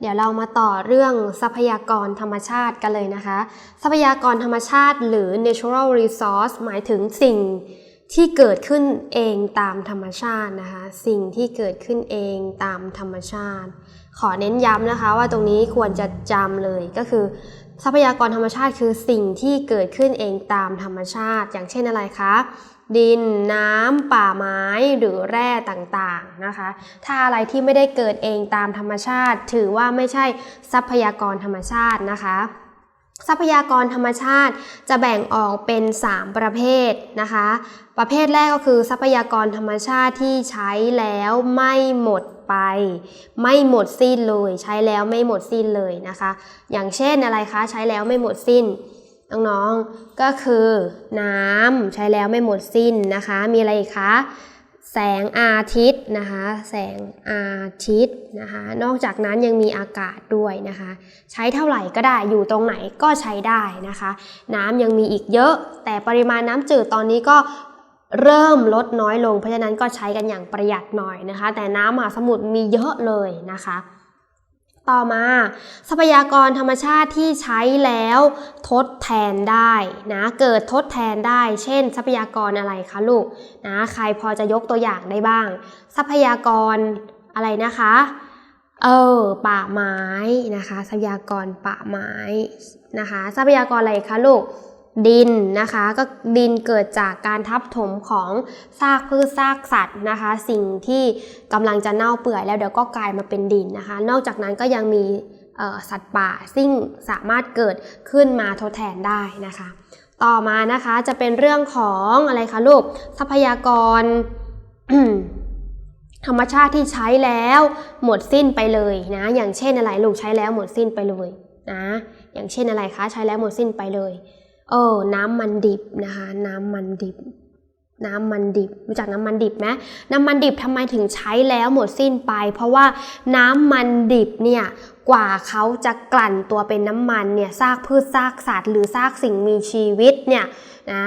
เดี๋ยวเรามาต่อเรื่องทรัพยากรธรรมชาติกันเลยนะคะ ทรัพยากรธรรมชาติหรือ natural resource หมายถึงสิ่งที่เกิดขึ้นเองตามธรรมชาตินะคะ สิ่งที่เกิดขึ้นเองตามธรรมชาติ ขอเน้นย้ำนะคะว่าตรงนี้ควรจะจำเลยก็คือ ทรัพยากรธรรมชาติคือสิ่งที่เกิดขึ้นเองตามธรรมชาติ อย่างเช่นอะไรคะ ดิน น้ำ ป่าไม้หรือแร่ต่างๆนะคะ ถ้าอะไรที่ไม่ได้เกิดเองตามธรรมชาติ ถือว่าไม่ใช่ทรัพยากรธรรมชาตินะคะ ทรัพยากรธรรมชาติจะแบ่งออกเป็น 3 ประเภทนะคะ ประเภทแรกก็คือทรัพยากรธรรมชาติที่ใช้แล้วไม่หมดไป ไม่หมดสิ้นเลย ใช้แล้วไม่หมดสิ้นเลยนะคะ อย่างเช่นอะไรคะ ใช้แล้วไม่หมดสิ้น น้องๆ ก็คือน้ำใช้แล้วไม่หมดสิ้นนะคะ มีอะไรอีกคะ แสงอาทิตย์นะคะ แสงอาทิตย์นะคะ นอกจากนั้นยังมีอากาศด้วยนะคะ ใช้เท่าไหร่ก็ได้อยู่ตรงไหนก็ใช้ได้นะคะ น้ำยังมีอีกเยอะ แต่ปริมาณน้ำจืดตอนนี้ก็เริ่มลดน้อยลง เพราะฉะนั้นก็ใช้กันอย่างประหยัดหน่อยนะคะ แต่น้ำมหาสมุทรมีเยอะเลยนะคะ ต่อมา ทรัพยากรธรรมชาติที่ใช้แล้วทดแทนได้นะเกิดทดแทนได้ เช่น ทรัพยากรอะไรคะลูกนะใครพอจะยกตัวอย่างได้บ้าง ทรัพยากรอะไรนะคะ เออป่าไม้นะคะ ทรัพยากรป่าไม้นะคะ ทรัพยากรอะไรคะลูก ดินนะคะก็ดินเกิดจากการทับถมของซากพืชซากสัตว์นะคะ สิ่งที่กำลังจะเน่าเปื่อยแล้วเดี๋ยวก็กลายมาเป็นดินนะคะ นอกจากนั้นก็ยังมีสัตว์ป่าซึ่งสามารถเกิดขึ้นมาทดแทนได้นะคะ ต่อมานะคะจะเป็นเรื่องของอะไรคะลูกทรัพยากรธรรมชาติที่ใช้แล้วหมดสิ้นไปเลยนะ อย่างเช่นอะไรลูกใช้แล้วหมดสิ้นไปเลยนะ อย่างเช่นอะไรคะใช้แล้วหมดสิ้นไปเลย เออ น้ำมันดิบนะคะ น้ำมันดิบ น้ำมันดิบ รู้จักน้ำมันดิบไหมน้ำมันดิบทำไมถึงใช้แล้วหมดสิ้นไป เพราะว่าน้ำมันดิบเนี่ย กว่าเขาจะกลั่นตัวเป็นน้ำมันเนี่ย ซากพืชซากสัตว์หรือซากสิ่งมีชีวิตเนี่ยนะ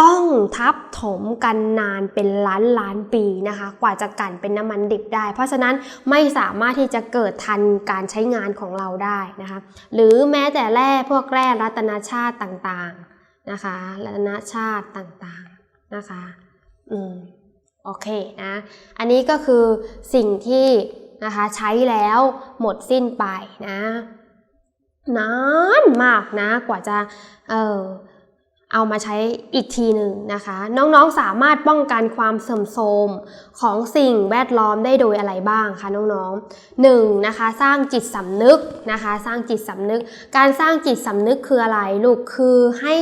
ต้องทับถมกันนานเป็นล้านล้านปีนะคะ กว่าจะกลั่นเป็นน้ำมันดิบได้ เพราะฉะนั้นไม่สามารถที่จะเกิดทันการใช้งานของเราได้นะคะ หรือแม้แต่แร่พวกแร่รัตนชาติต่างๆนะคะ รัตนชาติต่างๆนะคะ อืม โอเคนะ อันนี้ก็คือสิ่งที่นะคะใช้แล้วหมดสิ้นไปนะ นานมากนะกว่าจะ เออ เอามาใช้อีกทีหนึ่งนะคะ น้องๆสามารถป้องกันความเสื่อมโทรมของสิ่งแวดล้อมได้โดยอะไรบ้างคะน้องๆหนึ่งนะคะสร้างจิตสำนึกนะคะ สร้างจิตสำนึก การสร้างจิตสำนึกคืออะไรลูกคือให้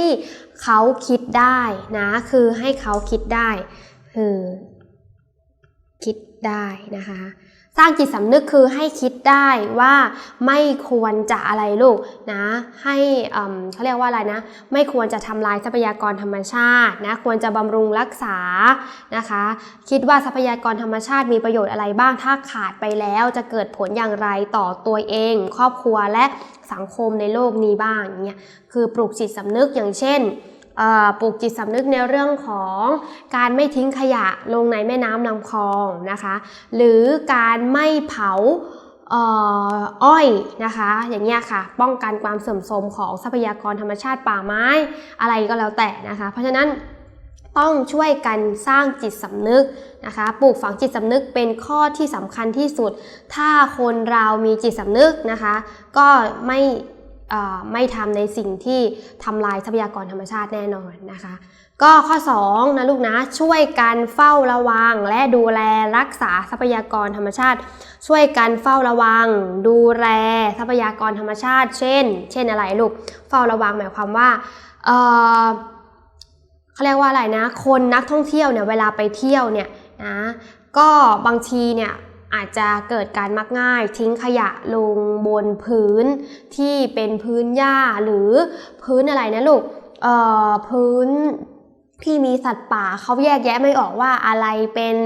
เขาคิดได้นะคือให้เขาคิดได้คือคิดได้นะคะ สร้างจิตสำนึกคือให้คิดได้ว่าไม่ควรจะอะไรลูกนะ ให้เขาเรียกว่าอะไรนะ ไม่ควรจะทำลายทรัพยากรธรรมชาตินะควรจะบำรุงรักษานะคะ คิดว่าทรัพยากรธรรมชาติมีประโยชน์อะไรบ้างถ้าขาดไปแล้วจะเกิดผลอย่างไรต่อตัวเอง ครอบครัวและสังคมในโลกนี้บ้างเนี่ยคือปลูกจิตสำนึกอย่างเช่น ปลูกจิตสำนึกในเรื่องของการไม่ทิ้งขยะลงในแม่น้ำลำคลองนะคะ หรือการไม่เผาอ้อยนะคะ อย่างเงี้ยค่ะ ป้องกันความเสื่อมโทรมของทรัพยากรธรรมชาติป่าไม้อะไรก็แล้วแต่นะคะ เพราะฉะนั้นต้องช่วยกันสร้างจิตสำนึกนะคะ ปลูกฝังจิตสำนึกเป็นข้อที่สำคัญที่สุด ถ้าคนเรามีจิตสำนึกนะคะ ก็ไม่ ไม่ทำในสิ่งที่ทำลายทรัพยากรธรรมชาติแน่นอนนะคะ ก็ข้อ 2 นะลูกนะ ช่วยกันเฝ้าระวัง และดูแลรักษาทรัพยากรธรรมชาติ ช่วยกันเฝ้าระวัง ดูแลทรัพยากรธรรมชาติ เช่น เช่นอะไรลูก เฝ้าระวังหมายความว่าเเขาเรียกว่าอะไรนะ คนนักท่องเที่ยวเนี่ยเวลาไปเที่ยวเนี่ยนะก็บางทีเนี่ย อาจจะเกิดการมักง่าย ทิ้งขยะลงบนพื้นที่เป็นพื้นหญ้าหรือพื้นอะไรนะลูกเอ่อพื้นที่มีสัตว์ป่าเขาแยกแยะไม่ออกว่าอะไรเป็น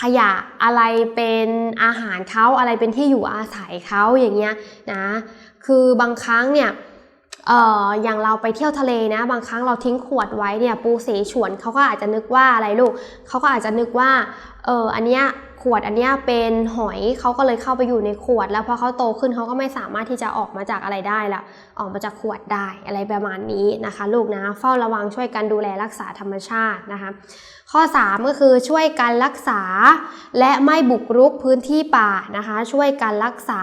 ขยะอะไรเป็นอาหารเขาอะไรเป็นที่อยู่อาศัยเขาอย่างเงี้ยนะคือบางครั้งเนี่ย เอ่ออย่างเราไปเที่ยวทะเลนะ บางครั้งเราทิ้งขวดไว้เนี่ยปูเสฉวนเขาก็อาจจะนึกว่าอะไรลูกเขาก็อาจจะนึกว่าเอออันเนี้ยขวดอันเนี้ยเป็นหอยเขาก็เลยเข้าไปอยู่ในขวด แล้วพอเขาโตขึ้นเขาก็ไม่สามารถที่จะออกมาจากอะไรได้ละออกมาจากขวดได้อะไรประมาณนี้นะคะ ลูกนะเฝ้าระวังช่วยกันดูแลรักษาธรรมชาตินะคะ ข้อ 3 ก็คือช่วยกันรักษา และไม่บุกรุกพื้นที่ป่านะคะ ช่วยกันรักษา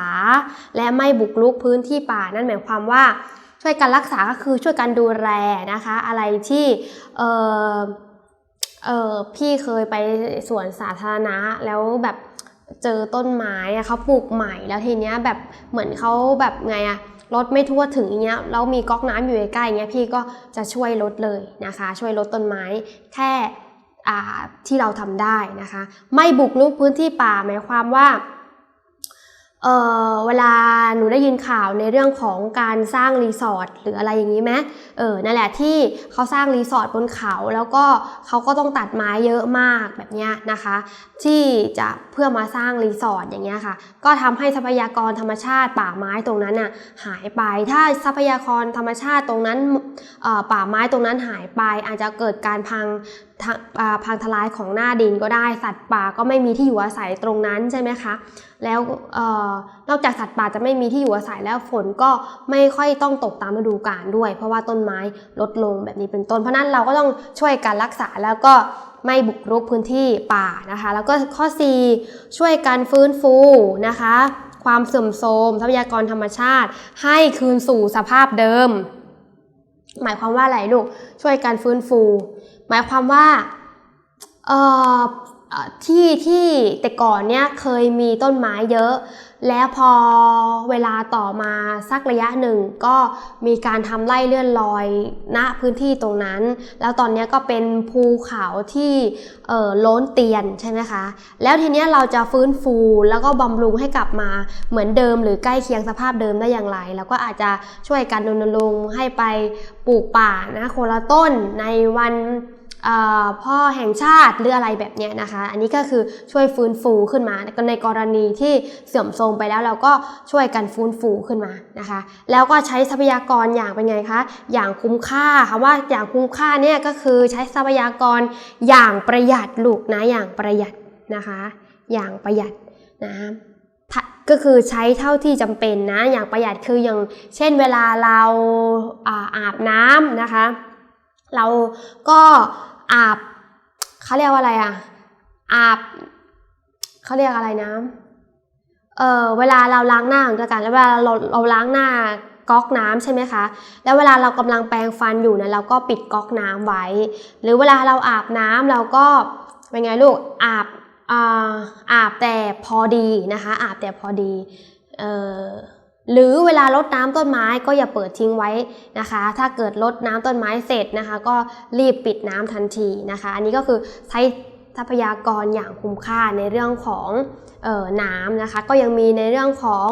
และไม่บุกรุกพื้นที่ป่า นั่นหมายความว่า ช่วยกันรักษาก็คือช่วยกันดูแลนะคะ อะไรที่เออเออพี่เคยไปสวนสาธารณะแล้วแบบเจอต้นไม้เขาปลูกใหม่แล้วทีเนี้ยแบบเหมือนเขาแบบไงอะรถไม่ทั่วถึงอย่างเงี้ยแล้วมีก๊อกน้ำอยู่ใกล้อย่างเงี้ยพี่ก็จะช่วยลดเลยนะคะ ช่วยลดต้นไม้แค่ที่เราทำได้นะคะ ไม่บุกรุกพื้นที่ป่าหมายความว่า เออเวลาหนูได้ยินข่าวในเรื่องของการสร้างรีสอร์ทหรืออะไรอย่างนี้ไหมเออนั่นแหละที่เขาสร้างรีสอร์ทบนเขาแล้วก็เขาก็ต้องตัดไม้เยอะมากแบบนี้นะคะ ที่จะเพื่อมาสร้างรีสอร์ทอย่างเงี้ยค่ะ ก็ทำให้ทรัพยากรธรรมชาติ ป่าไม้ตรงนั้นน่ะหายไป ถ้าทรัพยากรธรรมชาติตรงนั้นป่าไม้ตรงนั้นหายไป อาจจะเกิดการพัง พังทลายของหน้าดินก็ได้ สัตว์ป่าก็ไม่มีที่อยู่อาศัยตรงนั้นใช่ไหมคะ แล้วออนอกจากสัตว์ป่าจะไม่มีที่อยู่อาศัยแล้วฝนก็ไม่ค่อยต้องตกตามฤดูกาลด้วย เพราะว่าต้นไม้ลดลงแบบนี้เป็นต้น เพราะนั้นเราก็ต้องช่วยกันรักษาแล้วก็ไม่บุกรุกพื้นที่ป่านะคะ แล้วก็ข้อ 4 ช่วยกันฟื้นฟูนะคะ ความเสื่อมโทรมทรัพยากรธรรมชาติ ให้คืนสู่สภาพเดิม หมายความว่าอะไรลูกช่วยกันฟื้นฟู หมายความว่าเอ่อที่ที่แต่ก่อนเนี่ยเคยมีต้นไม้เยอะ แล้วพอเวลาต่อมาสักระยะหนึ่งก็มีการทำไร่เลื่อนลอยณพื้นที่ตรงนั้น แล้วตอนนี้ก็เป็นภูเขาที่เอ่อล้นเตียนใช่ไหมคะ แล้วทีเนี้ยเราจะฟื้นฟูแล้วก็บำรุงให้กลับมาเหมือนเดิม หรือใกล้เคียงสภาพเดิมได้อย่างไร แล้วก็อาจจะช่วยกันรณรงค์ให้ไปปลูกป่านะคนละต้นในวัน พ่อแห่งชาติหรืออะไรแบบเนี้ยนะคะ อันนี้ก็คือช่วยฟื้นฟูขึ้นมาในกรณีที่เสื่อมโทรมไปแล้วเราก็ช่วยกันฟื้นฟูขึ้นมานะคะ แล้วก็ใช้ทรัพยากรอย่างเป็นไงคะ อย่างคุ้มค่าคำว่าอย่างคุ้มค่าเนี่ยก็คือใช้ทรัพยากรอย่างประหยัดลูกนะอย่างประหยัดนะคะ อย่างประหยัดนะก็คือใช้เท่าที่จำเป็นนะ อย่างประหยัดคืออย่างเช่นเวลาเราอาอาบน้ำนะคะ เราก็ อาบเขาเรียกว่าอะไรอะอาบเขาเรียกอะไรนะเออเวลาเราล้างหน้าของกันแล้วเวลาเราเราล้างหน้าก๊อกน้ำใช่ไหมคะ แล้วเวลาเรากำลังแปรงฟันอยู่เนี่ยเราก็ปิดก๊อกน้ำไว้ หรือเวลาเราอาบน้ำเราก็เป็นไงลูกอาบอ่าอาบแต่พอดีนะคะ อาบแต่พอดีเออ หรือเวลารดน้ำต้นไม้ก็อย่าเปิดทิ้งไว้นะคะ ถ้าเกิดรดน้ำต้นไม้เสร็จนะคะ ก็รีบปิดน้ำทันทีนะคะ อันนี้ก็คือใช้ทรัพยากรอย่างคุ้มค่าในเรื่องของออน้ำนะคะ ก็ยังมีในเรื่องของ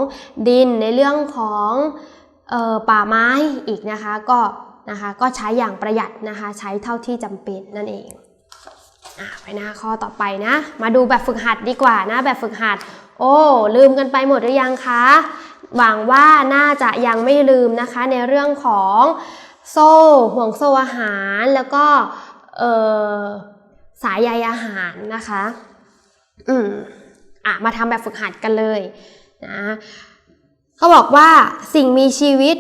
ดินในเรื่องของออป่าไม้อีกนะคะ ก็นะคะก็ใช้อย่างประหยัดนะคะ ใช้เท่าที่จำเป็นนั่นเองอไปหน้าข้อต่อไปนะ มาดูแบบฝึกหัดดีกว่านะ แบบฝึกหัด โอ้ลืมกันไปหมดหรือยังคะ หวังว่าน่าจะยังไม่ลืมนะคะในเรื่องของโซ่ห่วงโซ่อาหารแล้วก็สายใยอาหารนะคะ อืมอะมาทำแบบฝึกหัดกันเลยนะเขาบอกว่าสิ่งมีชีวิต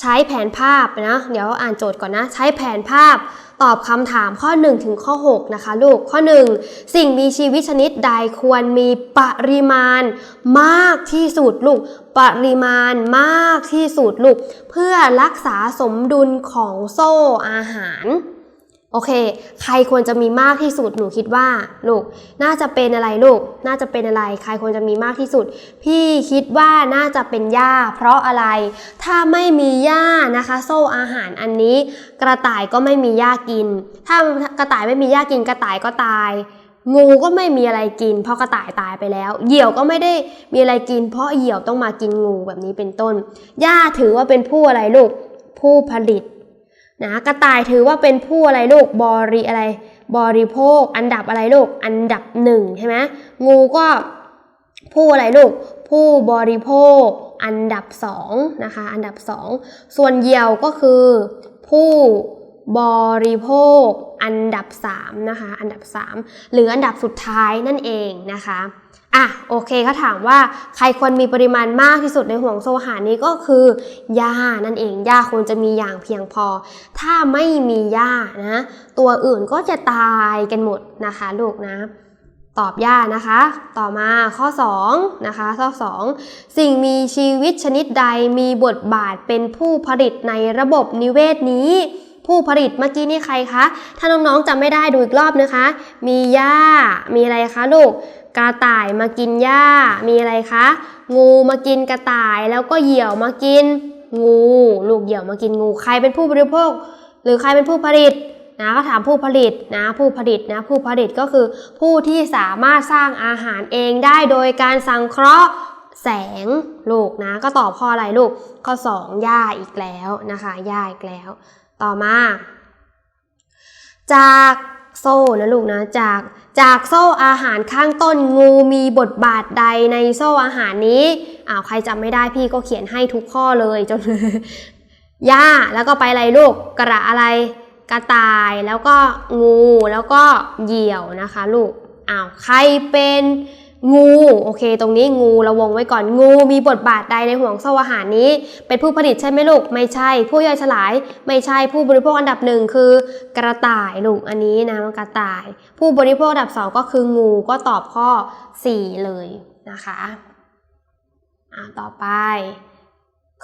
ใช้แผนภาพนะ เดี๋ยวอ่านโจทย์ก่อนนะ ใช้แผนภาพตอบคำถามข้อ 1 ถึงข้อ 6 นะคะลูก ข้อ 1 สิ่งมีชีวิตชนิดใดควรมีปริมาณมากที่สุดลูก ปริมาณมากที่สุดลูก เพื่อรักษาสมดุลของโซ่อาหาร โอเค ใครควรจะมีมากที่สุด หนูคิดว่าลูก น่าจะเป็นอะไรลูก น่าจะเป็นอะไร ใครควรจะมีมากที่สุด พี่คิดว่าน่าจะเป็นหญ้า เพราะอะไร ถ้าไม่มีหญ้านะคะ โซ่อาหารอันนี้ กระต่ายก็ไม่มีหญ้ากิน ถ้ากระต่ายไม่มีหญ้ากิน กระต่ายก็ตาย งูก็ไม่มีอะไรกิน เพราะกระต่ายตายไปแล้ว เหยี่ยวก็ไม่ได้มีอะไรกิน เพราะเหยี่ยวต้องมากินงูแบบนี้เป็นต้น หญ้าถือว่าเป็นผู้อะไรลูก ผู้ผลิต นะกระต่ายถือว่าเป็นผู้อะไรลูกบริอะไร บริโภค อันดับอะไรลูกอันดับหนึ่งใช่ไหมงูก็ผู้อะไรลูก ผู้บริโภค อันดับสองนะคะอันดับสองส่วนเหยี่ยวก็คือ ผู้บริโภค อันดับสามนะคะอันดับสามหรืออันดับสุดท้ายนั่นเองนะคะ อะโอเคเขาถามว่าใครควรมีปริมาณมากที่สุดในห่วงโซ่อาหารนี้ก็คือหญ้านั่นเองหญ้าควรจะมีอย่างเพียงพอ ถ้าไม่มีหญ้านะตัวอื่นก็จะตายกันหมดนะคะลูกนะตอบหญ้านะคะ ต่อมาข้อ2นะคะข้อ 2 สิ่งมีชีวิตชนิดใดมีบทบาทเป็นผู้ผลิตในระบบนิเวศนี้ ผู้ผลิตเมื่อกี้นี่ใครคะ ถ้าน้องๆจำไม่ได้ดูอีกรอบนะคะ มีหญ้ามีอะไรคะลูก กระต่ายมากินหญ้า มีอะไรคะ งูมากินกระต่ายแล้วก็เหยี่ยวมากิน งู ลูกเหยี่ยวมากินงู ใครเป็นผู้บริโภค หรือใครเป็นผู้ผลิตนะก็ถามผู้ผลิตนะผู้ผลิตนะผู้ผลิตก็คือผู้ที่สามารถสร้างอาหารเองได้โดยการสังเคราะห์แสงลูกนะ ก็ตอบข้ออะไรลูกข้อ2หญ้าอีกแล้วนะคะหญ้าอีกแล้ว ต่อมา จากโซ่นะลูกนะจาก จากโซ่อาหารข้างต้นงูมีบทบาทใดในโซ่อาหารนี้อ้าวใครจำไม่ได้พี่ก็เขียนให้ทุกข้อเลยจนหญ้าแล้วก็ไปอะไรลูกกระอะไรกระต่ายแล้วก็งูแล้วก็เหยี่ยวนะคะ ลูกอ้าวใครเป็น งูโอเค ตรงนี้งูเราวงไว้ก่อนงูมีบทบาทใดในห่วงโซ่อาหารนี้ เป็นผู้ผลิตใช่ไหมลูก ไม่ใช่ ผู้ย่อยสลาย ไม่ใช่ผู้บริโภคอันดับหนึ่งคือกระต่ายลูกอันนี้นะมันกระต่าย ผู้บริโภคอันดับสองก็คืองูก็ตอบข้อ 4 เลยนะคะอ่าต่อไป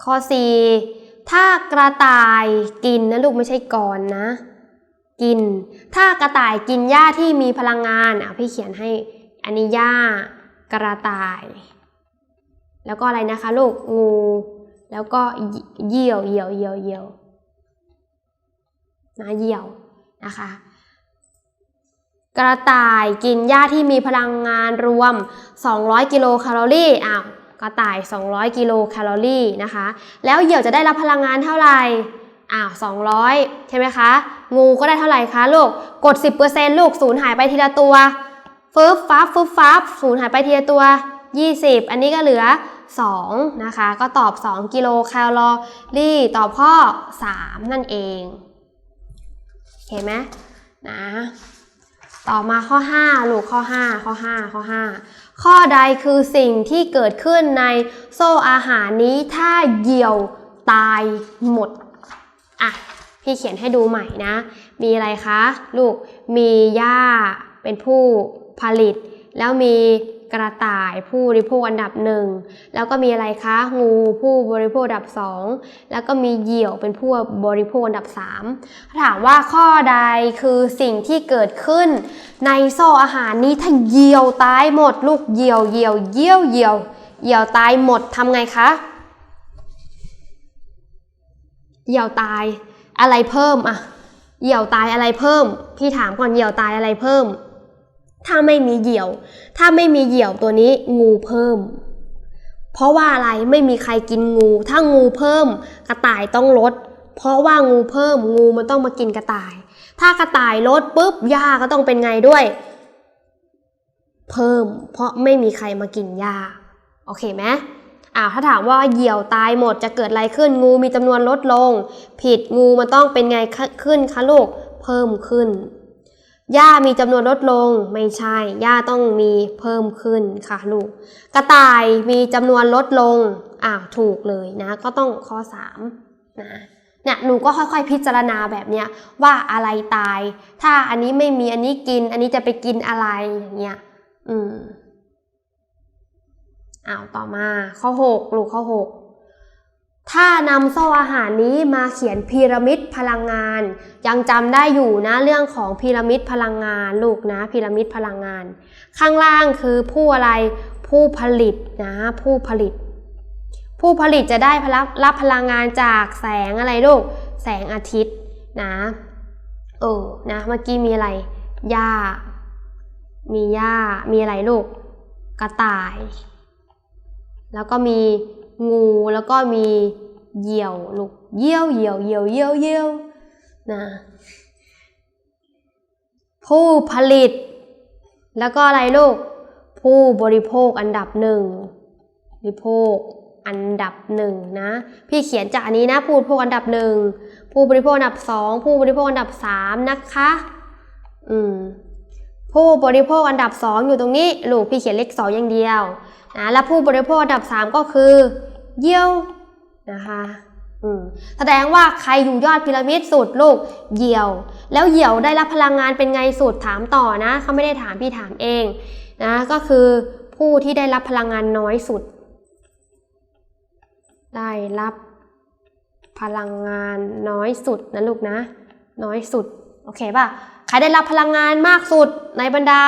ข้อ 4 ถ้ากระต่ายกินนะลูกไม่ใช่ก่อนนะ กิน ถ้ากระต่ายกินหญ้าที่มีพลังงานอะพี่เขียนให้ อันนี้หญ้ากระต่าย แล้วก็อะไรนะคะลูกงู แล้วก็เหยี่ยวเหยี่ยวเหยี่ยวเหยี่ยวนะเหยี่ยวนะคะ กระต่ายกินหญ้าที่มีพลังงานรวม 200 กิโลแคลอรี่อ้าวกระต่าย 200 กิโลแคลอรี่นะคะ แล้วเหยี่ยวจะได้รับพลังงานเท่าไหร่อ้าว200 ใช่ไหมคะ งูก็ได้เท่าไหร่คะลูก กด 10%ลูกศูนย์หายไปทีละตัว ฟึบฟับฟึบฟับศูนย์หายไปทีละตัว 20 อันนี้ก็เหลือ 2 นะคะ ก็ตอบ 2 กิโลแคลอรี่ ตอบข้อ 3 นั่นเองโอเคไหมนะ ต่อมาข้อ 5 ลูกข้อ 5 ข้อ 5 ข้อ 5 ข้อใดคือสิ่งที่เกิดขึ้นในโซ่อาหารนี้ถ้าเหยี่ยวตายหมด อะ พี่เขียนให้ดูใหม่นะ มีอะไรคะ ลูกมีหญ้าเป็นผู้ ผลิต แล้วมีกระต่ายผู้บริโภคอันดับหนึ่งแล้วก็มีอะไรคะงูผู้บริโภคอันดับสองแล้วก็มีเหยี่ยวเป็นผู้บริโภคอันดับสามถามว่าข้อใดคือสิ่งที่เกิดขึ้น ในโซ่อาหารนี้ถ้าเหยี่ยวตายหมด ลูกเหยี่ยวเหยี่ยวเยี่ยวเหยี่ยวเหยี่ยวตายหมดทำไงคะเหยี่ยวตายอะไรเพิ่มอะเหยี่ยวตายอะไรเพิ่ม พี่ถามก่อนเหยี่ยวตายอะไรเพิ่ม ถ้าไม่มีเหยี่ยว ถ้าไม่มีเหยี่ยวตัวนี้งูเพิ่ม เพราะว่าอะไรไม่มีใครกินงู ถ้างูเพิ่ม กระต่ายต้องลด เพราะว่างูเพิ่มงูมันต้องมากินกระต่าย ถ้ากระต่ายลดปุ๊บหญ้าก็ต้องเป็นไงด้วย เพิ่ม เพราะไม่มีใครมากินหญ้าโอเคไหมอ้าวถ้าถามว่าเหยี่ยวตายหมดจะเกิดอะไรขึ้นงูมีจำนวนลดลง ผิดงูมันต้องเป็นไงขึ้นคะลูกเพิ่มขึ้น หญ้ามีจำนวนลดลงไม่ใช่หญ้าต้องมีเพิ่มขึ้นค่ะลูก กระต่ายมีจำนวนลดลงอ้าวถูกเลยนะ ก็ต้องข้อ3นะเนี่ยหนูก็ค่อยๆ พิจารณาแบบเนี้ยว่าอะไรตาย ถ้าอันนี้ไม่มีอันนี้กิน อันนี้จะไปกินอะไรอย่างเงี้ยอืมอ้าวต่อมาข้อ 6 ลูกข้อ 6 ถ้านำโซ่อาหารนี้มาเขียนพีระมิดพลังงาน ยังจำได้อยู่นะเรื่องของพีระมิดพลังงาน ลูกนะพีระมิดพลังงาน ข้างล่างคือผู้อะไรผู้ผลิตนะผู้ผลิต ผู้ผลิตจะได้รับรับพลังงานจากแสงอะไรลูก แสงอาทิตย์นะเออนะเมื่อกี้มีอะไรหญ้า มีหญ้ามีอะไรลูก กระต่าย แล้วก็มี งูแล้วก็มีเหยี่ยวลูกเยี่ยวเหยี่ยวเหยี่ยวเยี่ยวเยี่ยวนะผู้ผลิต แล้วก็อะไรลูก ผู้บริโภคอันดับหนึ่งบริโภคอันดับหนึ่งนะ พี่เขียนจากอันนี้นะ ผู้บริโภคอันดับหนึ่งผู้บริโภคอันดับสองผู้บริโภคอันดับสามนะคะอืมผู้บริโภคอันดับสองอยู่ตรงนี้ ลูกพี่เขียนเลขสองอย่างเดียว นะแล้วผู้บริโภคอันดับสามก็คือ เยี่ยวนะคะอืมแสดงว่าใครอยู่ยอดพีระมิดสุดลูกเหยี่ยว แล้วเหยี่ยวได้รับพลังงานเป็นไงสุดถามต่อนะเขาไม่ได้ถามพี่ถามเองนะก็คือผู้ที่ได้รับพลังงานน้อยสุด ได้รับพลังงานน้อยสุดนะลูกนะ น้อยสุดโอเคป่ะใครได้รับพลังงานมากสุดในบรรดา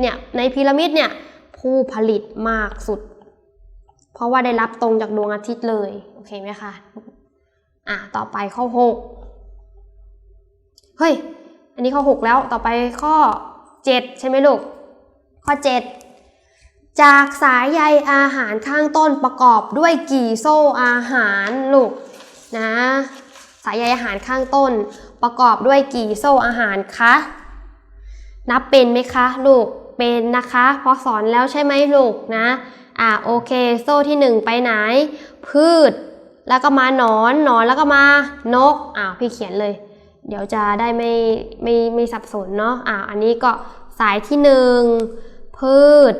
เนี่ยในพีระมิดเนี่ย ผู้ผลิตมากสุด เพราะว่าได้รับตรงจากดวงอาทิตย์เลย โอเคไหมคะ อะ ต่อไปข้อ 6 เฮ้ย อันนี้ข้อ 6 แล้ว ต่อไปข้อ 7 ใช่ไหมลูก ข้อ 7 จากสายใยอาหารข้างต้นประกอบด้วยกี่โซ่อาหารลูกนะ สายใยอาหารข้างต้น ประกอบด้วยกี่โซ่อาหารคะ นับเป็นไหมคะลูก เป็นนะคะเพราะสอนแล้วใช่ไหมลูกนะ อ่าโอเค โซ่ที่หนึ่งไปไหน พืช แล้วก็มาหนอนหนอนแล้วก็มานกอ้าวพี่เขียนเลย เดี๋ยวจะได้ไม่ไม่ไม่สับสนเนาะอ่าอันนี้ก็สายที่หนึ่งพืช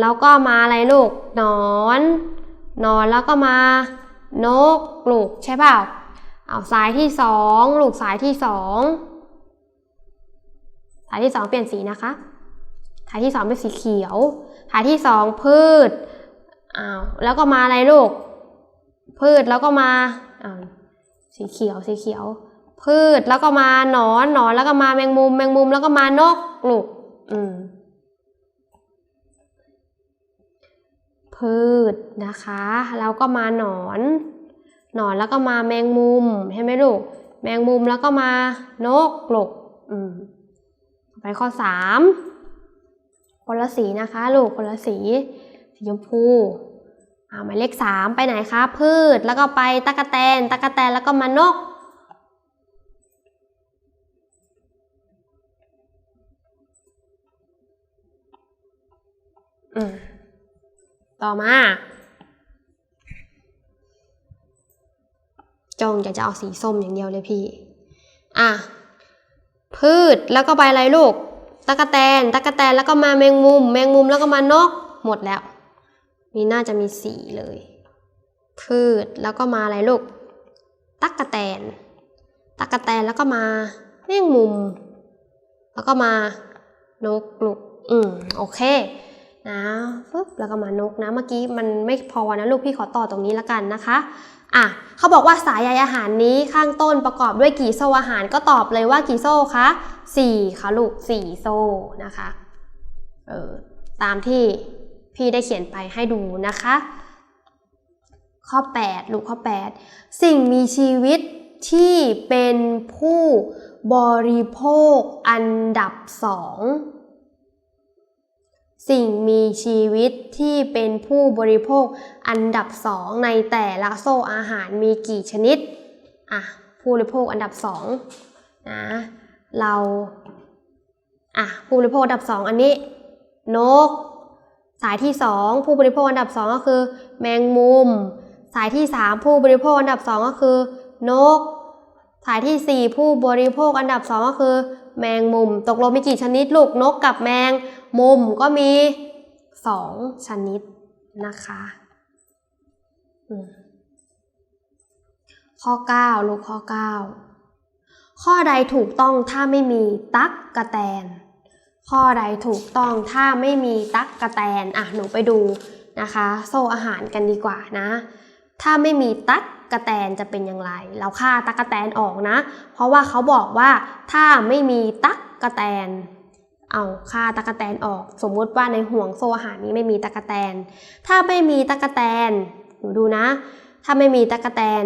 แล้วก็มาอะไรลูกหนอนหนอนแล้วก็มานกลูกใช่เปล่าเอาสายที่สองลูกสายที่สองสายที่สองเปลี่ยนสีนะคะ สายที่สองเป็นสีเขียวสายที่สองพืชอ้าวแล้วก็มาอะไรลูก พืชแล้วก็มาอ้าวสีเขียวสีเขียว พืชแล้วก็มาหนอนหนอนแล้วก็มาแมงมุม แมงมุมแล้วก็มานกลูกอืมพืชนะคะ แล้วก็มาหนอน หนอนแล้วก็มาแมงมุมใช่ไหมลูก แมงมุมแล้วก็มานกลูกอืมไปข้อสาม คนละสีนะคะ ลูกคนละสี สีชมพูอ่าหมายเลขสามไปไหนคะ พืชแล้วก็ไปตะกะแตนตะกะแตนแล้วก็มานกอืมต่อมา จงอยากจะเอาสีส้มอย่างเดียวเลยพี่ อะ พืชแล้วก็ใบอะไรลูก ตะกะแตนตะกะแตนแล้วก็มาแมงมุม แมงมุมแล้วก็มานก หมดแล้ว นี่น่าจะมีสีเลย พืชแล้วก็มาอะไรลูกตักกะแตนตักกะแตนแล้วก็มาแมงมุม แล้วก็มานกลูกอืมโอเคนะฟึบแล้วก็มานกนะเมื่อกี้มันไม่พอนะลูกพี่ขอต่อตรงนี้ละกันนะคะ อะเขาบอกว่าสายใยอาหารนี้ข้างต้นประกอบด้วยกี่โซ่อาหารก็ตอบเลยว่ากี่โซ่คะสี่ค่ะลูกสี่โซ่นะคะเออตามที่พี่ได้เขียนไปให้ดูนะคะ ข้อ 8 ลูกข้อ 8 สิ่งมีชีวิตที่เป็นผู้บริโภคอันดับสอง สิ่งมีชีวิตที่เป็นผู้บริโภคอันดับสองในแต่ละโซ่อาหารมีกี่ชนิด อะ ผู้บริโภคอันดับสองนะ เรา อะ ผู้บริโภคอันดับสองอันนี้ นก สายที่สองผู้บริโภคอันดับสองก็คือ แมงมุม สายที่สามผู้บริโภคอันดับสองก็คือ นก สายที่สี่ผู้บริโภคอันดับสองก็คือ แมงมุม ตกลงมีกี่ชนิดลูกนกกับแมงมุมก็มีสองชนิดนะคะอืมข้อ 9 ลูกข้อ 9 ข้อใดถูกต้องถ้าไม่มีตั๊กกะแตน ข้อใดถูกต้องถ้าไม่มีตั๊กกะแตน อะ หนูไปดูนะคะ โซ่อาหารกันดีกว่านะ ถ้าไม่มีตั๊ก กะแตนจะเป็นอย่างไร เราฆ่าตั๊กกะแตนออกนะ เพราะว่าเขาบอกว่าถ้าไม่มีตั๊กกะแตน เอาค่าตะกกะแตนออก สมมุติว่าในห่วงโซ่อาหารนี้ไม่มีตะกะแตน ถ้าไม่มีตะกะแตนหนูดูนะ ถ้าไม่มีตะกะแตน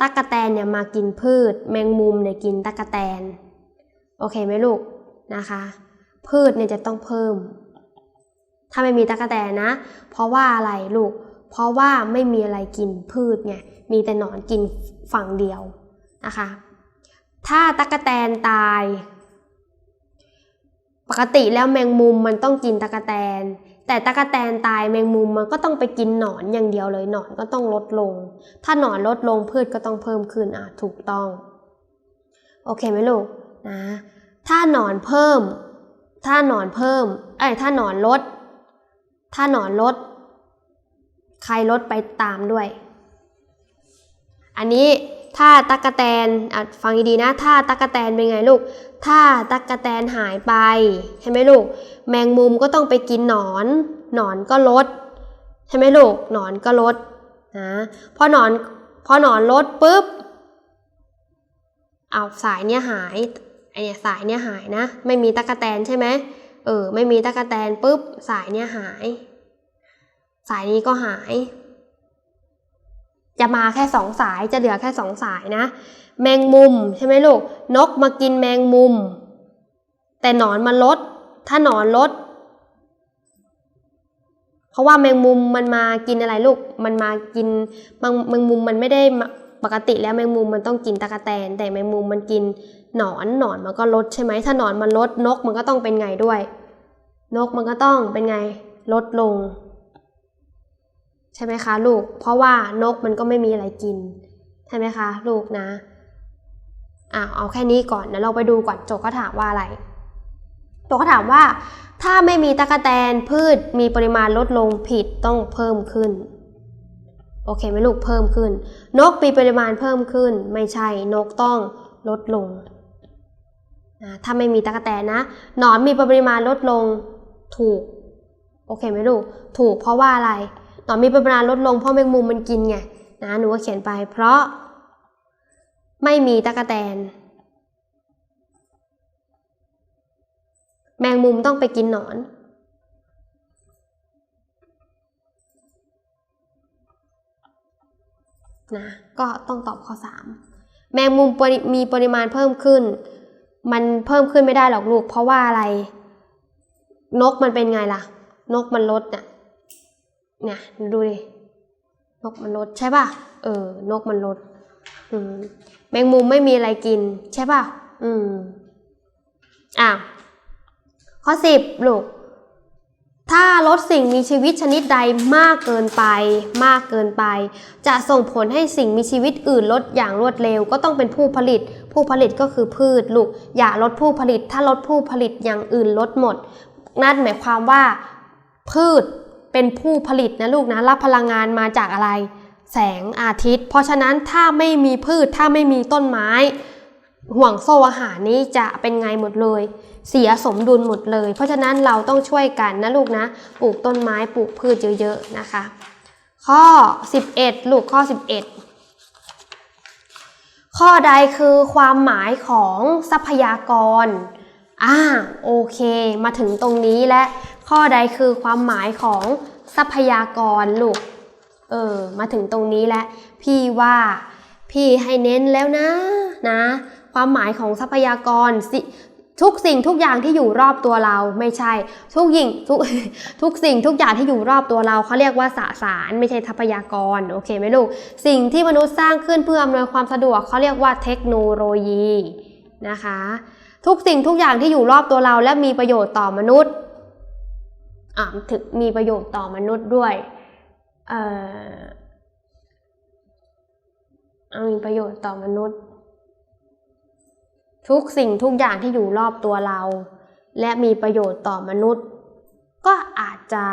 ตะกะแตนเนี่ยมากินพืช แมงมุมเนี่ยกินตะกะแตน โอเคไหมลูกนะคะ พืชเนี่ยจะต้องเพิ่ม ถ้าไม่มีตะกะแตนนะ เพราะว่าอะไรลูก เพราะว่าไม่มีอะไรกินพืชไงมีแต่หนอนกินฝั่งเดียวนะคะ ถ้าตะกะแตนตาย ปกติแล้วแมงมุมมันต้องกินตะกะแตน แต่ตะกะแตนตายแมงมุมมันก็ต้องไปกินหนอนอย่างเดียวเลยหนอนก็ต้องลดลง ถ้าหนอนลดลงพืชก็ต้องเพิ่มขึ้นอะถูกต้อง โอเคไหมลูกนะถ้าหนอนเพิ่ม ถ้าหนอนเพิ่ม เอ้ยถ้าหนอนลด ถ้าหนอนลด ใครลดไปตามด้วย อันนี้ถ้าตักกะแตนฟังดีๆนะ ถ้าตักกะแตนเป็นไงลูก ถ้าตักกะแตนหายไปใช่ไหมลูก แมงมุมก็ต้องไปกินหนอน หนอนก็ลดใช่ไหมลูก หนอนก็ลดนะพอหนอนพอหนอนลดปุ๊บเอาสายเนี้ยหายไอเนี่ยสายเนี้ยหายนะ ไม่มีตักกะแตนใช่ไหมเออ ไม่มีตักกะแตนปุ๊บ สายเนี้ยหาย สายนี้ก็หาย จะมาแค่สองสายจะเหลือแค่สองสายนะ แมงมุมใช่ไหมลูก นกมากินแมงมุม แต่หนอนมันลด ถ้าหนอนลด เพราะว่าแมงมุมมันมากินอะไรลูก มันมากินแมงแมงมุมมันไม่ได้ปกติแล้วแมงมุมมันต้องกินตะกะแตน แต่แมงมุมมันกินหนอนหนอนมันก็ลดใช่ไหมถ้าหนอนมันลดนกมันก็ต้องเป็นไงด้วย นกมันก็ต้องเป็นไงลดลง ใช่ไหมคะลูก เพราะว่านกมันก็ไม่มีอะไรกิน ใช่ไหมคะ ลูกนะอ่าเอาแค่นี้ก่อนเดี๋ยวเราไปดูก่อนโจทย์เขาถามว่าอะไรโจทย์เขาถามว่า ถ้าไม่มีตะกะแตนพืชมีปริมาณลดลงผิดต้องเพิ่มขึ้น โอเคไหมลูกเพิ่มขึ้น นกมีปริมาณเพิ่มขึ้น ไม่ใช่นกต้องลดลงถ้าไม่มีตะกะแตนนะหนอนมีปริมาณลดลงถูก โอเคไหมลูก ถูกเพราะว่าอะไร หนอนมีปริมาณลดลงเพราะแมงมุมมันกินไงนะหนูก็เขียนไป เพราะ ไม่มีตะกะแตน แมงมุมต้องไปกินหนอน นะก็ต้องตอบข้อ 3 แมงมุมมีปริมาณเพิ่มขึ้น มันเพิ่มขึ้นไม่ได้หรอกลูก เพราะว่าอะไร นกมันเป็นไงล่ะ นกมันลดน่ะ เนี่ยดูดิ นกมันลดใช่ป่ะ เออ นกมันลด อืม แมงมุมไม่มีอะไรกิน ใช่ป่ะ อืมอะข้อสิบลูก ถ้าลดสิ่งมีชีวิตชนิดใดมากเกินไป มากเกินไป จะส่งผลให้สิ่งมีชีวิตอื่นลดอย่างรวดเร็ว ก็ต้องเป็นผู้ผลิต ผู้ผลิตก็คือพืชลูก อย่าลดผู้ผลิต ถ้าลดผู้ผลิตอย่างอื่นลดหมด นั่นหมายความว่า พืช เป็นผู้ผลิตนะลูกนะ รับพลังงานมาจากอะไร แสงอาทิตย์ เพราะฉะนั้นถ้าไม่มีพืชถ้าไม่มีต้นไม้ ห่วงโซ่อาหารนี้จะเป็นไงหมดเลย เสียสมดุลหมดเลย เพราะฉะนั้นเราต้องช่วยกันนะลูกนะ ปลูกต้นไม้ปลูกพืชเยอะๆนะคะ ข้อ 11 ลูกข้อ 11ข้อใดคือความหมายของทรัพยากร อ่า โอเค มาถึงตรงนี้และ ข้อใดคือความหมายของทรัพยากรลูก เออ มาถึงตรงนี้แล้ว พี่ว่าพี่ให้เน้นแล้วนะนะ ความหมายของทรัพยากรสิทุกสิ่งทุกอย่างที่อยู่รอบตัวเราไม่ใช่ ทุกยิ่งทุกทุกสิ่งทุกอย่างที่อยู่รอบตัวเราเขาเรียกว่าสสารไม่ใช่ทรัพยากรโอเคไหมลูก สิ่งที่มนุษย์สร้างขึ้นเพื่ออำนวยความสะดวกเขาเรียกว่าเทคโนโลยีนะคะ ทุกสิ่งทุกอย่างที่อยู่รอบตัวเราและมีประโยชน์ต่อมนุษย์ ถึงมีประโยชน์ต่อมนุษย์ด้วยเออมีประโยชน์ต่อมนุษย์ ทุกสิ่งทุกอย่างที่อยู่รอบตัวเรา และมีประโยชน์ต่อมนุษย์ ก็อาจจะ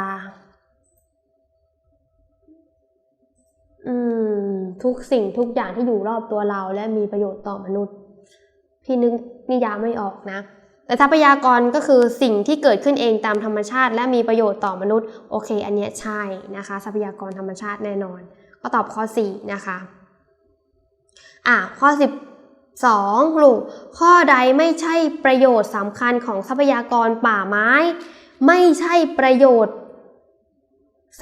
อืมทุกสิ่งทุกอย่างที่อยู่รอบตัวเรา และมีประโยชน์ต่อมนุษย์ พี่นึกนิยามไม่ออกนะ แต่ทรัพยากรก็คือสิ่งที่เกิดขึ้นเองตามธรรมชาติ และมีประโยชน์ต่อมนุษย์ โอเค อันนี้ใช่นะคะ ทรัพยากรธรรมชาติแน่นอน ก็ตอบข้อ 4 นะคะ อะ ข้อ 12ลูกข้อใดไม่ใช่ประโยชน์สำคัญของทรัพยากรป่าไม้ ไม่ใช่ประโยชน์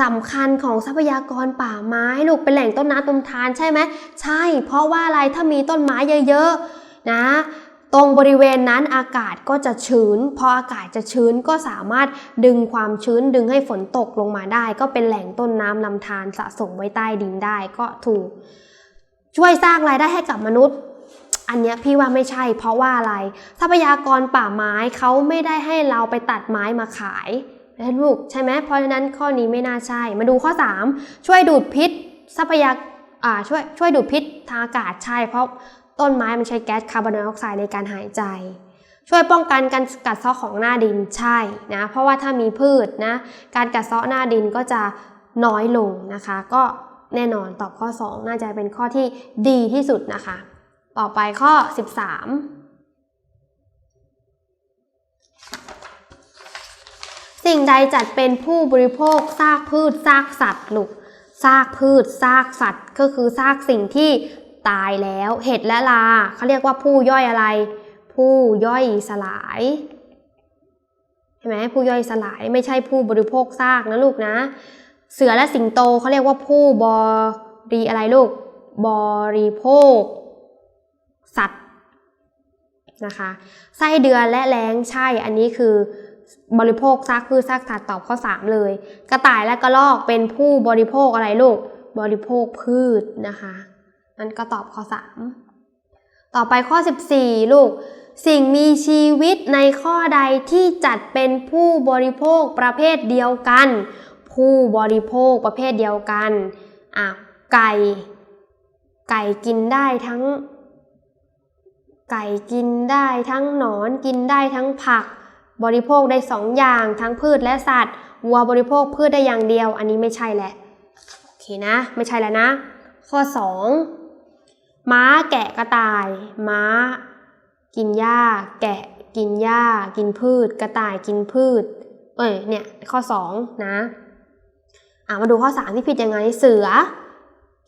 สำคัญของทรัพยากรป่าไม้ลูกเป็นแหล่งต้นน้ำต้นทานใช่ไหมใช่ เพราะว่าอะไรถ้ามีต้นไม้เยอะๆนะ ตรงบริเวณนั้นอากาศก็จะชื้น พออากาศจะชื้นก็สามารถดึงความชื้นดึงให้ฝนตกลงมาได้ ก็เป็นแหล่งต้นน้ำลำธารสะสมไว้ใต้ดินได้ก็ถูก ช่วยสร้างรายได้ให้กับมนุษย์ อันนี้พี่ว่าไม่ใช่เพราะว่าอะไร ทรัพยากรป่าไม้เขาไม่ได้ให้เราไปตัดไม้มาขายแล้วลูกใช่ไหมเพราะฉะนั้นข้อนี้ไม่น่าใช่ มาดูข้อ 3 ช่วยดูดพิษทรัพยากอ่าช่วยช่วยดูดพิษทางอากาศใช่เพราะ ต้นไม้มันใช้แก๊สคาร์บอนไดออกไซด์ในการหายใจ ช่วยป้องกันการกัดเซาะของหน้าดินใช่นะเพราะว่าถ้ามีพืชนะการกัดเซาะหน้าดินก็จะน้อยลงนะคะ ก็แน่นอนตอบข้อ 2 น่าจะเป็นข้อที่ดีที่สุดนะคะ ต่อไปข้อ 13 สิ่งใดจัดเป็นผู้บริโภคซากพืชซากสัตว์ลูกซากพืชซากสัตว์ ก็คือซากสิ่งที่ ตายแล้ว เห็ดและลาเขาเรียกว่าผู้ย่อยอะไร ผู้ย่อยสลายใช่ไหมผู้ย่อยสลายไม่ใช่ผู้บริโภคซากนะลูกนะ เสือและสิงโตเขาเรียกว่าผู้บริอะไรลูกบริโภค สัตว์นะคะไส้เดือนและแรงใช่อันนี้คือบริโภคซากพืชซากสัตว์ตอบข้อ 3 เลย กระต่ายและกระรอกเป็นผู้บริโภคอะไรลูก บริโภคพืชนะคะ นั่นก็ตอบข้อ 3 ต่อไปข้อ 14 ลูก สิ่งมีชีวิตในข้อใดที่จัดเป็นผู้บริโภคประเภทเดียวกัน ผู้บริโภคประเภทเดียวกันอะไก่ ไก่กินได้ทั้ง ไก่กินได้ทั้งหนอนกินได้ทั้งผัก บริโภคได้สองอย่างทั้งพืชและสัตว์วัวบริโภคพืชได้อย่างเดียว อันนี้ไม่ใช่แหละโอเคนะ ไม่ใช่แล้วนะ ข้อ 2 ม้าแกะกระต่าย ม้า กินหญ้า แกะกินหญ้า กินพืช กระต่ายกินพืช เอ้ยเนี่ยข้อ 2 นะอะมาดูข้อ 3 ที่ผิดยังไงเสือ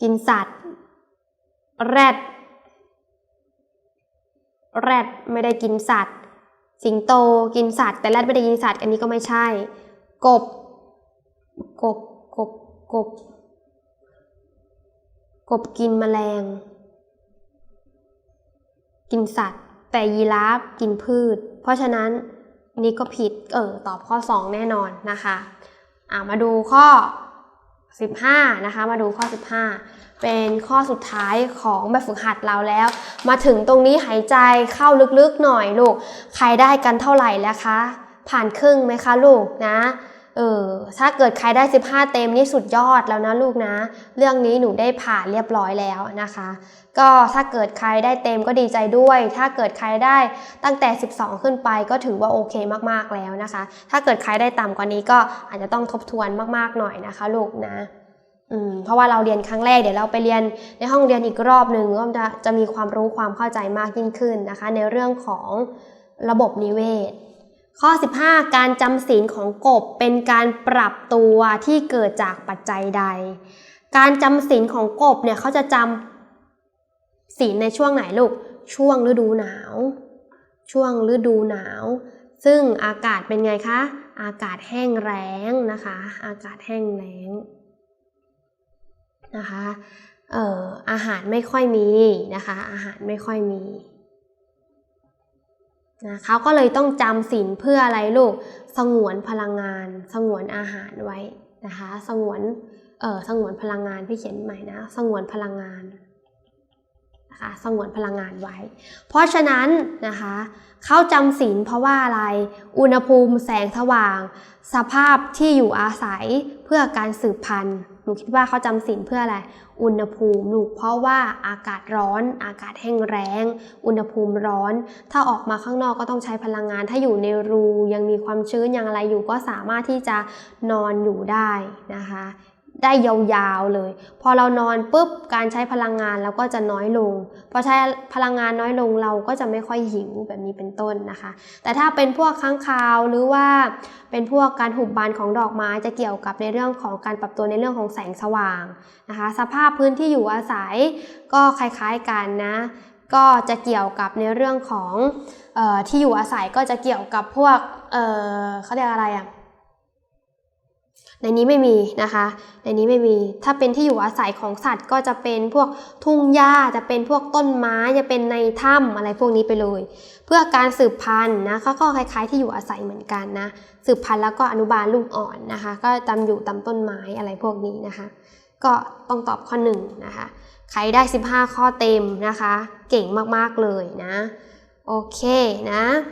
กินสัตว์ แรด แรดไม่ได้กินสัตว์ สิงโตกินสัตว์ แต่แรดไม่ได้กินสัตว์ อันนี้ก็ไม่ใช่ กบ กบ กบ กบ กบกินแมลง กินสัตว์ แต่ยีราฟกินพืช เพราะฉะนั้นนี่ก็ผิดเออตอบข้อ 2 แน่นอนนะคะอ่ามาดูข้อ 15 นะคะ มาดูข้อ 15 เป็นข้อสุดท้ายของแบบฝึกหัดเราแล้ว มาถึงตรงนี้หายใจเข้าลึกๆหน่อยลูก ใครได้กันเท่าไหร่แล้วคะ ผ่านครึ่งไหมคะลูกนะเออถ้าเกิดใครได้ 15 เต็มนี่สุดยอดแล้วนะลูกนะ เรื่องนี้หนูได้ผ่านเรียบร้อยแล้วนะคะ ก็ถ้าเกิดใครได้เต็มก็ดีใจด้วย ถ้าเกิดใครได้ตั้งแต่ 12 ขึ้นไปก็ถือว่าโอเคมากๆแล้วนะคะ ถ้าเกิดใครได้ต่ำกว่านี้ก็อาจจะต้องทบทวนมากๆหน่อยนะคะ ลูกนะอืมเพราะว่าเราเรียนครั้งแรกเดี๋ยวเราไปเรียนในห้องเรียนอีกรอบหนึ่งก็จะจะมีความรู้ความเข้าใจมากยิ่งขึ้นนะคะ ในเรื่องของระบบนิเวศ ข้อ 15 การจำศีลของกบเป็นการปรับตัวที่เกิดจากปัจจัยใด การจำศีลของกบเนี่ยเขาจะจำ ศีลในช่วงไหนลูก ช่วงฤดูหนาว ช่วงฤดูหนาว ซึ่งอากาศเป็นไงคะ อากาศแห้งแล้งนะคะ อากาศแห้งแล้งนะคะเอ่ออาหารไม่ค่อยมีนะคะ อาหารไม่ค่อยมีนะเขาก็เลยต้องจำศีลเพื่ออะไรลูก สงวนพลังงาน สงวนอาหารไว้นะคะ สงวน เออสงวนพลังงานพี่เขียนใหม่นะ สงวนพลังงาน นะคะสงวนพลังงานไว้ เพราะฉะนั้นนะคะเขาจำศีลเพราะว่าอะไร อุณหภูมิแสงสว่าง สภาพที่อยู่อาศัยเพื่อการสืบพันธุ์หนูคิดว่าเขาจำศีลเพื่ออะไร อุณหภูมิลูกเพราะว่าอากาศร้อน อากาศแห้งแล้งอุณหภูมิร้อน ถ้าออกมาข้างนอกก็ต้องใช้พลังงาน ถ้าอยู่ในรูยังมีความชื้นยังอะไรอยู่ก็สามารถที่จะนอนอยู่ได้นะคะ ได้ยาวๆเลย พอเรานอนปุ๊บการใช้พลังงานเราก็จะน้อยลง พอใช้พลังงานน้อยลงเราก็จะไม่ค่อยหิวแบบนี้เป็นต้นนะคะ แต่ถ้าเป็นพวกค้างคาวหรือว่าเป็นพวกการหุบบานของดอกไม้จะเกี่ยวกับในเรื่องของการปรับตัวในเรื่องของแสงสว่างนะคะ สภาพพื้นที่อยู่อาศัยก็คล้ายๆกันนะก็จะเกี่ยวกับในเรื่องของออที่อยู่อาศัยก็จะเกี่ยวกับพวกเเขาเรียกอะไรอะ ในนี้ไม่มีนะคะ ในนี้ไม่มี ถ้าเป็นที่อยู่อาศัยของสัตว์ก็จะเป็นพวกทุ่งหญ้า จะเป็นพวกต้นไม้ จะเป็นในถ้ำอะไรพวกนี้ไปเลย เพื่อการสืบพันธุ์นะเขาก็คล้ายๆที่อยู่อาศัยเหมือนกันนะ สืบพันธุ์แล้วก็อนุบาลลูกอ่อนนะคะ ก็ตามอยู่ตามต้นไม้อะไรพวกนี้นะคะ ก็ต้องตอบข้อหนึ่งนะคะ ใครได้ 15 ข้อเต็มนะคะ เก่งมากๆเลยนะ โอเคนะ